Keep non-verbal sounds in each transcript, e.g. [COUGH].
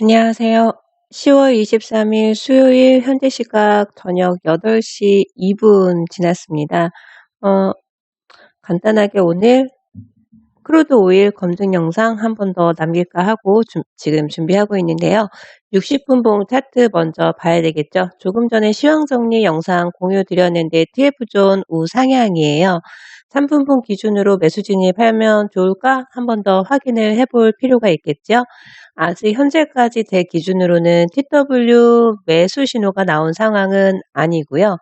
안녕하세요. 10월 23일 수요일 현재 시각 저녁 8시 2분 지났습니다. 어, 간단하게 오늘 크루드 오일 검증 영상 한 번 더 남길까 하고 주, 지금 준비하고 있는데요. 60분봉 차트 먼저 봐야 되겠죠. 조금 전에 시황 정리 영상 공유 드렸는데 TF존 우상향이에요. 3분봉 기준으로 매수 진입하면 좋을까? 한 번 더 확인을 해볼 필요가 있겠죠. 아직 현재까지 제 기준으로는 TW 매수 신호가 나온 상황은 아니고요.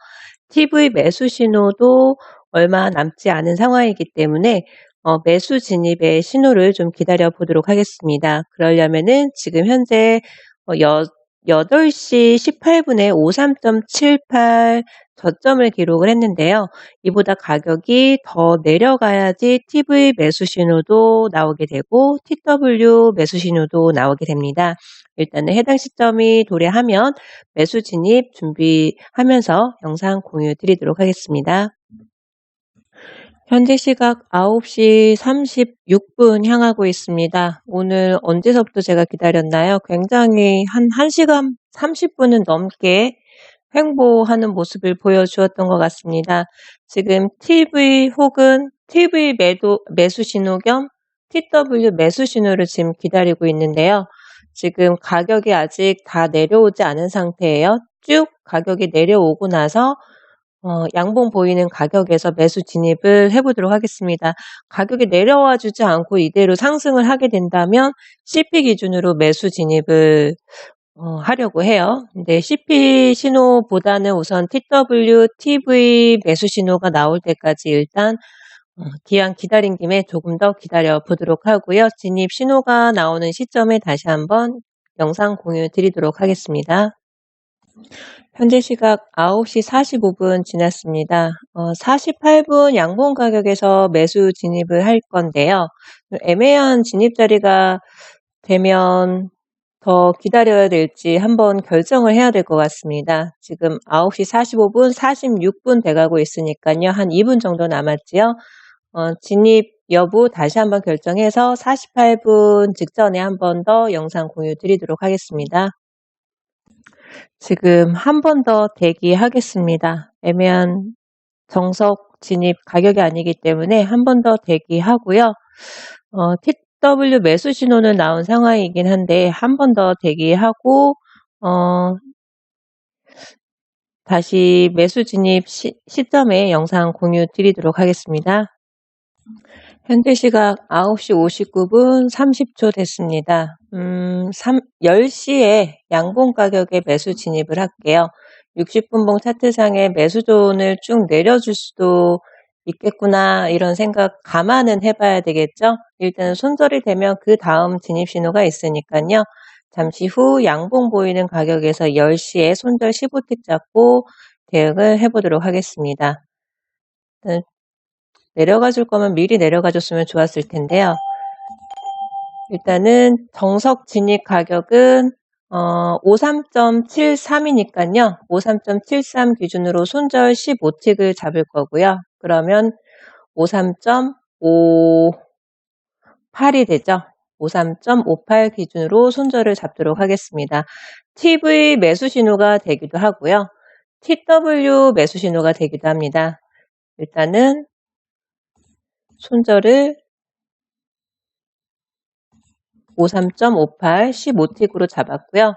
TV 매수 신호도 얼마 남지 않은 상황이기 때문에 어, 매수 진입의 신호를 좀 기다려 보도록 하겠습니다. 그러려면은 지금 현재 어, 여, 8시 18분에 53.78 저점을 기록을 했는데요. 이보다 가격이 더 내려가야지 TV 매수 신호도 나오게 되고 TW 매수 신호도 나오게 됩니다. 일단은 해당 시점이 도래하면 매수 진입 준비하면서 영상 공유 드리도록 하겠습니다. 현재 시각 9시 36분 향하고 있습니다. 오늘 언제서부터 제가 기다렸나요? 굉장히 한 1시간 30분은 넘게 횡보하는 모습을 보여주었던 것 같습니다. 지금 TV 혹은 TV 매도, 매수 신호 겸 TW 매수 신호를 지금 기다리고 있는데요. 지금 가격이 아직 다 내려오지 않은 상태예요. 쭉 가격이 내려오고 나서 어, 양봉 보이는 가격에서 매수 진입을 해 보도록 하겠습니다. 가격이 내려와 주지 않고 이대로 상승을 하게 된다면 CP 기준으로 매수 진입을 어, 하려고 해요. 근데 CP 신호보다는 우선 TW, TV 매수 신호가 나올 때까지 일단 어, 기한 기다린 김에 조금 더 기다려 보도록 하고요. 진입 신호가 나오는 시점에 다시 한번 영상 공유 드리도록 하겠습니다. 현재 시각 9시 45분 지났습니다. 어, 48분 양봉 가격에서 매수 진입을 할 건데요. 애매한 진입 자리가 되면 더 기다려야 될지 한번 결정을 해야 될 것 같습니다. 지금 9시 45분, 46분 돼가고 있으니까요. 한 2분 정도 남았지요. 어, 진입 여부 다시 한번 결정해서 48분 직전에 한 번 더 영상 공유 드리도록 하겠습니다. 지금 한 번 더 대기하겠습니다. 애매한 정석 진입 가격이 아니기 때문에 한 번 더 대기하고요. 어, TW 매수 신호는 나온 상황이긴 한데 한 번 더 대기하고 어, 다시 매수 진입 시, 시점에 영상 공유 드리도록 하겠습니다. 현재 시각 9시 59분 30초 됐습니다. 음, 3, 10시에 양봉 가격에 매수 진입을 할게요. 60분봉 차트상에 매수 존을 쭉 내려줄 수도 있겠구나 이런 생각 감안은 해봐야 되겠죠. 일단 손절이 되면 그 다음 진입 신호가 있으니까요. 잠시 후 양봉 보이는 가격에서 10시에 손절 15틱 잡고 대응을 해보도록 하겠습니다. 내려가 줄 거면 미리 내려가 줬으면 좋았을 텐데요. 일단은 정석 진입 가격은 어, 53.73이니까요. 53.73 기준으로 손절 15틱을 잡을 거고요. 그러면 53.58이 되죠. 53.58 기준으로 손절을 잡도록 하겠습니다. TV 매수 신호가 되기도 하고요. TW 매수 신호가 되기도 합니다. 일단은 손절을 53.58 15틱으로 잡았고요.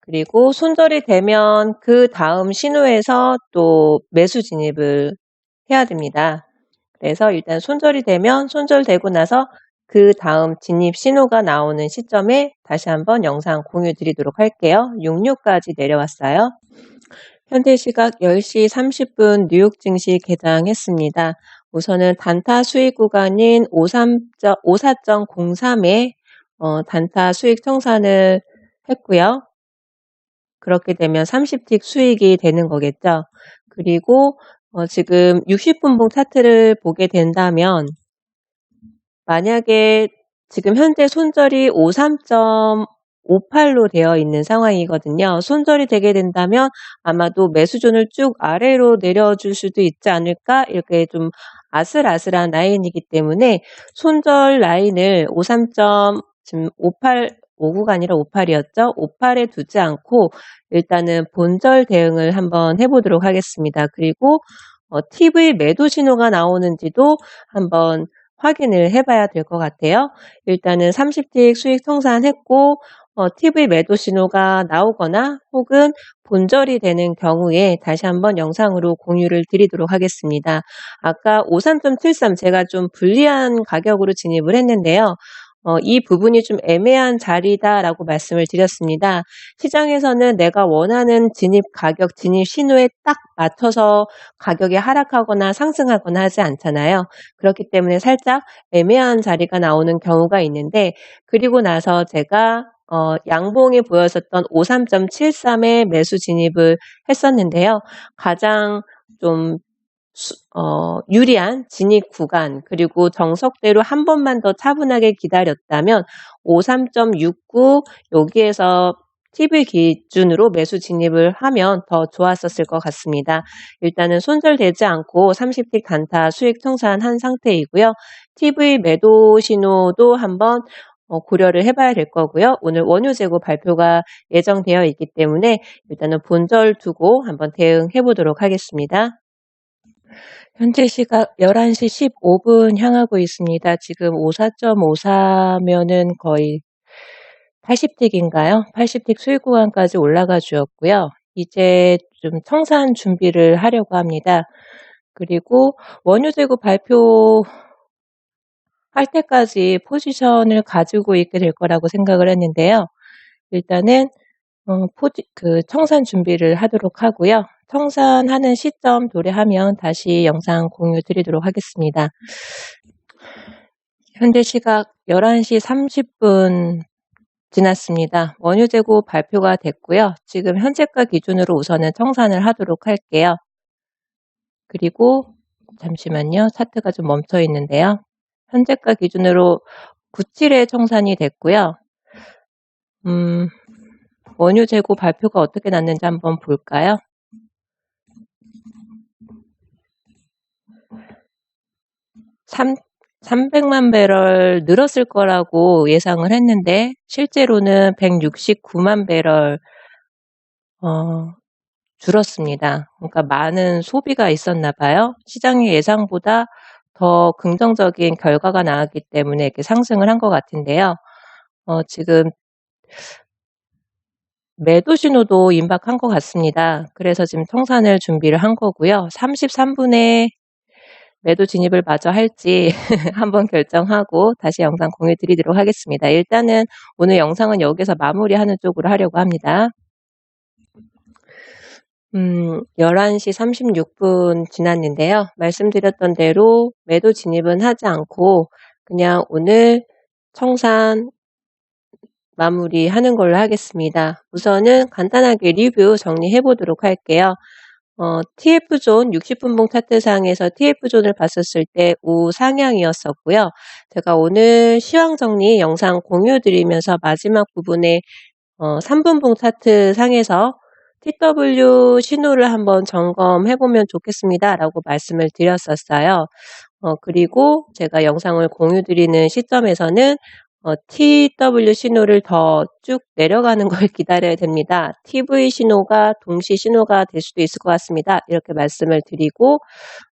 그리고 손절이 되면 그 다음 신호에서 또 매수 진입을 해야 됩니다. 그래서 일단 손절이 되면 손절되고 나서 그 다음 진입 신호가 나오는 시점에 다시 한번 영상 공유 드리도록 할게요. 66까지 내려왔어요. 현재 시각 10시 30분 뉴욕 증시 개장했습니다. 우선은 단타 수익 구간인 54.03에 어, 단타 수익 청산을 했고요. 그렇게 되면 30틱 수익이 되는 거겠죠. 그리고 어, 지금 60분봉 차트를 보게 된다면 만약에 지금 현재 손절이 53.58로 되어 있는 상황이거든요. 손절이 되게 된다면 아마도 매수존을 쭉 아래로 내려줄 수도 있지 않을까 이렇게 좀 아슬아슬한 라인이기 때문에 손절 라인을 53. 지금 58 55구가 아니라 58이었죠. 58에 두지 않고 일단은 본절 대응을 한번 해보도록 하겠습니다. 그리고 어, TV 매도 신호가 나오는지도 한번 확인을 해봐야 될 것 같아요. 일단은 30틱 수익 청산했고 어, TV 매도 신호가 나오거나 혹은 본절이 되는 경우에 다시 한번 영상으로 공유를 드리도록 하겠습니다. 아까 53.73 제가 좀 불리한 가격으로 진입을 했는데요. 어, 이 부분이 좀 애매한 자리다라고 말씀을 드렸습니다. 시장에서는 내가 원하는 진입 가격, 진입 신호에 딱 맞춰서 가격이 하락하거나 상승하거나 하지 않잖아요. 그렇기 때문에 살짝 애매한 자리가 나오는 경우가 있는데 그리고 나서 제가 어, 양봉이 보였었던 53.73에 매수 진입을 했었는데요. 가장 좀 어, 유리한 진입 구간 그리고 정석대로 한 번만 더 차분하게 기다렸다면 53.69 여기에서 TV 기준으로 매수 진입을 하면 더 좋았었을 것 같습니다. 일단은 손절되지 않고 30틱 단타 수익 청산한 상태이고요. TV 매도 신호도 한번 어, 고려를 해봐야 될 거고요. 오늘 원유 재고 발표가 예정되어 있기 때문에 일단은 본절 두고 한번 대응해 보도록 하겠습니다. 현재 시각 11시 15분 향하고 있습니다. 지금 54.54면은 거의 80틱인가요? 80틱 수익 구간까지 올라가 주었고요. 이제 좀 청산 준비를 하려고 합니다. 그리고 원유 재고 발표 할 때까지 포지션을 가지고 있게 될 거라고 생각을 했는데요. 일단은 어, 포지, 그 청산 준비를 하도록 하고요. 청산하는 시점 도래하면 다시 영상 공유 드리도록 하겠습니다. 현재 시각 11시 30분 지났습니다. 원유 재고 발표가 됐고요. 지금 현재가 기준으로 우선은 청산을 하도록 할게요. 그리고 잠시만요. 차트가 좀 멈춰 있는데요. 현재가 기준으로 97회 청산이 됐고요. 음, 원유 재고 발표가 어떻게 났는지 한번 볼까요? 3, 300만 배럴 늘었을 거라고 예상을 했는데 실제로는 169만 배럴 어, 줄었습니다. 그러니까 많은 소비가 있었나 봐요. 시장의 예상보다 더 긍정적인 결과가 나왔기 때문에 이렇게 상승을 한 것 같은데요. 어, 지금 매도 신호도 임박한 것 같습니다. 그래서 지금 청산을 준비를 한 거고요. 33분에 매도 진입을 마저 할지 [LAUGHS] 한번 결정하고 다시 영상 공유 드리도록 하겠습니다. 일단은 오늘 영상은 여기서 마무리하는 쪽으로 하려고 합니다. 음, 11시 36분 지났는데요. 말씀드렸던 대로 매도 진입은 하지 않고 그냥 오늘 청산 마무리하는 걸로 하겠습니다. 우선은 간단하게 리뷰 정리해 보도록 할게요. 어, TF존 60분봉 차트상에서 TF존을 봤었을 때 우상향이었었고요. 제가 오늘 시황 정리 영상 공유 드리면서 마지막 부분에 어, 3분봉 차트상에서 TW 신호를 한번 점검해 보면 좋겠습니다. 라고 말씀을 드렸었어요. 어, 그리고 제가 영상을 공유 드리는 시점에서는 어, TW 신호를 더 쭉 내려가는 걸 [LAUGHS] 기다려야 됩니다. TV 신호가 동시 신호가 될 수도 있을 것 같습니다. 이렇게 말씀을 드리고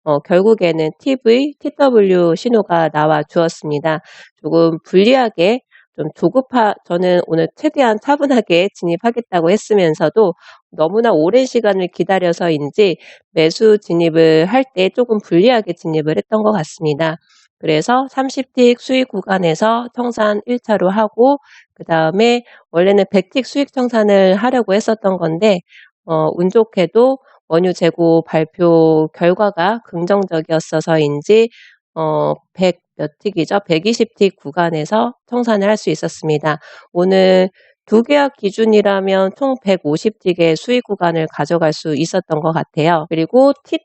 어, 결국에는 TV, TW 신호가 나와 주었습니다. 조금 불리하게 좀 조급하, 저는 오늘 최대한 차분하게 진입하겠다고 했으면서도 너무나 오랜 시간을 기다려서인지 매수 진입을 할 때 조금 불리하게 진입을 했던 것 같습니다. 그래서 30틱 수익 구간에서 청산 1차로 하고 그 다음에 원래는 100틱 수익 청산을 하려고 했었던 건데 어, 운 좋게도 원유 재고 발표 결과가 긍정적이었어서인지 어, 100몇 틱이죠? 120틱 구간에서 청산을 할 수 있었습니다. 오늘 두 계약 기준이라면 총 150틱의 수익 구간을 가져갈 수 있었던 것 같아요. 그리고 T,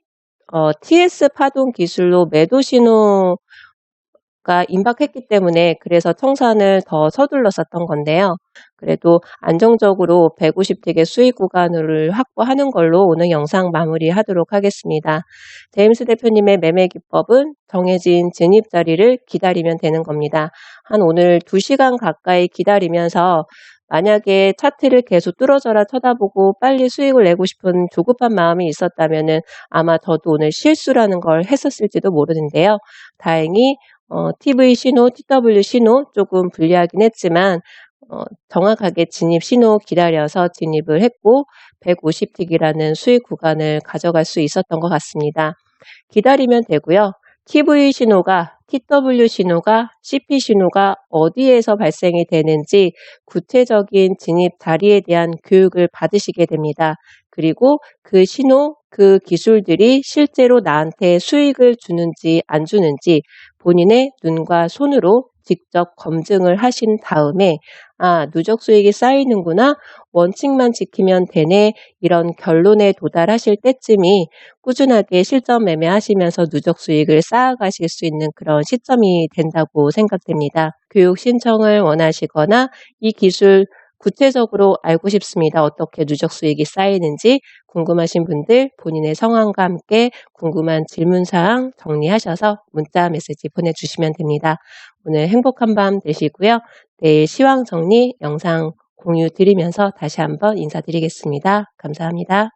어, TS 파동 기술로 매도 신호 가 임박했기 때문에 그래서 청산을 더 서둘렀었던 건데요. 그래도 안정적으로 150틱의 수익 구간을 확보하는 걸로 오늘 영상 마무리하도록 하겠습니다. 제임스 대표님의 매매 기법은 정해진 진입 자리를 기다리면 되는 겁니다. 한 오늘 2시간 가까이 기다리면서 만약에 차트를 계속 뚫어져라 쳐다보고 빨리 수익을 내고 싶은 조급한 마음이 있었다면 아마 저도 오늘 실수라는 걸 했었을지도 모르는데요. 다행히 어, TV 신호, TW 신호 조금 불리하긴 했지만 어, 정확하게 진입 신호 기다려서 진입을 했고 150틱이라는 수익 구간을 가져갈 수 있었던 것 같습니다. 기다리면 되고요. TV 신호가 TW 신호가 CP 신호가 어디에서 발생이 되는지 구체적인 진입 자리에 대한 교육을 받으시게 됩니다. 그리고 그 신호, 그 기술들이 실제로 나한테 수익을 주는지 안 주는지 본인의 눈과 손으로 직접 검증을 하신 다음에 아 누적 수익이 쌓이는구나 원칙만 지키면 되네 이런 결론에 도달하실 때쯤이 꾸준하게 실전 매매하시면서 누적 수익을 쌓아가실 수 있는 그런 시점이 된다고 생각됩니다. 교육 신청을 원하시거나 이 기술 구체적으로 알고 싶습니다. 어떻게 누적 수익이 쌓이는지 궁금하신 분들 본인의 성함과 함께 궁금한 질문사항 정리하셔서 문자 메시지 보내주시면 됩니다. 오늘 행복한 밤 되시고요. 내일 시황 정리 영상 공유 드리면서 다시 한번 인사드리겠습니다. 감사합니다.